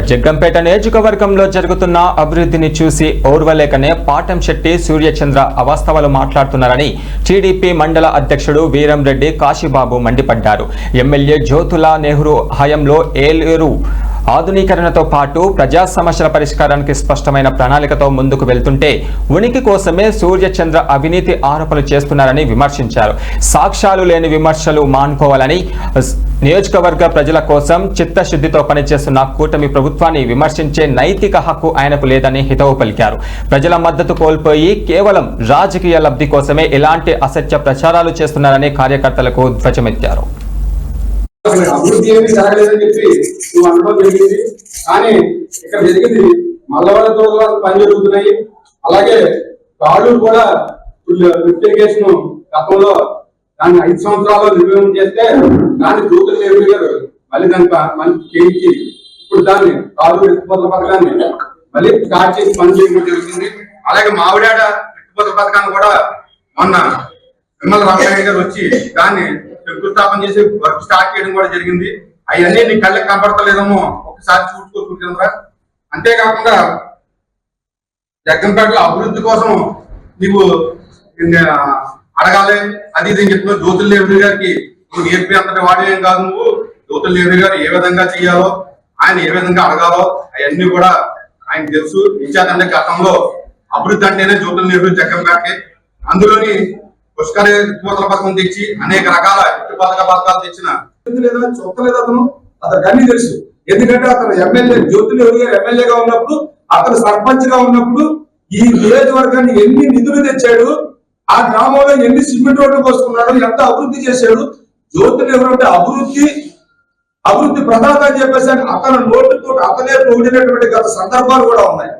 జగ్గంపేట నియోజకవర్గంలో జరుగుతున్న అభివృద్ధిని చూసి ఓర్వలేకనే పాటం శెట్టి సూర్యచంద్ర అవాస్తవాలు మాట్లాడుతున్నారని టీడీపీ మండల అధ్యక్షుడు వీరంరెడ్డి కాశీబాబు మండిపడ్డారు. ఎమ్మెల్యే జ్యోతుల నెహ్రూ హయంలో ఏలేరు ఆధునీకరణతో పాటు ప్రజా సమస్యల పరిష్కారానికి స్పష్టమైన ప్రణాళికతో ముందుకు వెళ్తుంటే ఉనికి కోసమే సూర్యచంద్ర అవినీతి ఆరోపణలు చేస్తున్నారని విమర్శించారు. సాక్ష్యాలు లేని విమర్శలు మానుకోవాలని నియోజకవర్గ ప్రజల కోసం చిత్తశుద్ధితో పనిచేస్తున్న కూటమి ప్రభుత్వాన్ని విమర్శించే నైతిక హక్కు ఆయనకు లేదని హితవు పలికారు. ప్రజల మద్దతు కోల్పోయి కేవలం రాజకీయ లబ్ధి కోసమే ఇలాంటి అసత్య ప్రచారాలు చేస్తున్నారని కార్యకర్తలకు ధ్వజమెత్తారు. అక్కడ అభివృద్ధి ఏమి జరగలేదని చెప్పి నువ్వు అనుభవం జరిగింది. కానీ ఇక్కడ జరిగింది మల్లవరతో పని జరుగుతున్నాయి. అలాగే కాళ్ళు కూడా లిఫ్ట్ ఇరిగేషన్ గతంలో దాన్ని ఐదు సంవత్సరాలు నిర్వహణ చేస్తే దాన్ని దూకులు లేవు గారు మళ్ళీ దాన్ని ప- మళ్ళీ చేయించి ఇప్పుడు దాన్ని కాళ్ళు ఎత్తిపోతల పథకాన్ని మళ్ళీ స్టార్ట్ చేసి పని చేయడం జరుగుతుంది. అలాగే మావిడాడ ఎత్తిపోతల పథకాన్ని కూడా మొన్న విమల రామయ్య గారు వచ్చి దాన్ని శంకుస్థాపన చేసి వర్క్ స్టార్ట్ చేయడం కూడా జరిగింది. అవన్నీ నీ కళ్ళకి కనపడతలేదేమో? ఒకసారి చూసుకో చూడరా అంతేకాకుండా జగ్గంపేటలో అభివృద్ధి కోసం నీవు అడగాలి. అది ఇది అని చెప్పిన జ్యోతుల నెహ్రూ గారికి నువ్వు నేర్పి అంతటి వాడేం కాదు నువ్వు. జ్యోతుల నెహ్రూ గారు ఏ విధంగా చేయాలో ఆయన ఏ విధంగా అడగాలో అవన్నీ కూడా ఆయన తెలుసు. ఇచ్చాదంటే గతంలో అభివృద్ధి అంటేనే జ్యోతుల నెహ్రూ జగ్గంపేటకి. అందులోని పుష్కర పూతల పథకం తెచ్చి అనేక రకాల ఎత్తిపోతల పథకాలు తెచ్చిన. లేదా చూడలేదు అతను? అతనికి అన్ని తెలుసు. ఎందుకంటే అతను ఎమ్మెల్యే జ్యోతి నెహ్రూ గారు ఎమ్మెల్యేగా ఉన్నప్పుడు అతను సర్పంచ్గా ఉన్నప్పుడు ఈ నియోజకవర్గాన్ని ఎన్ని నిధులు తెచ్చాడు ఆ గ్రామంలో ఎన్ని సిమెంట్ రోడ్లు పోసుకున్నాడు ఎంత అభివృద్ధి చేశాడు జ్యోతి నెహ్రూ అంటే అభివృద్ధి అభివృద్ధి ప్రదాత అని చెప్పేసి అతను అతని నోటుతో అతనే పొగిడినటువంటి గత సందర్భాలు కూడా ఉన్నాయి.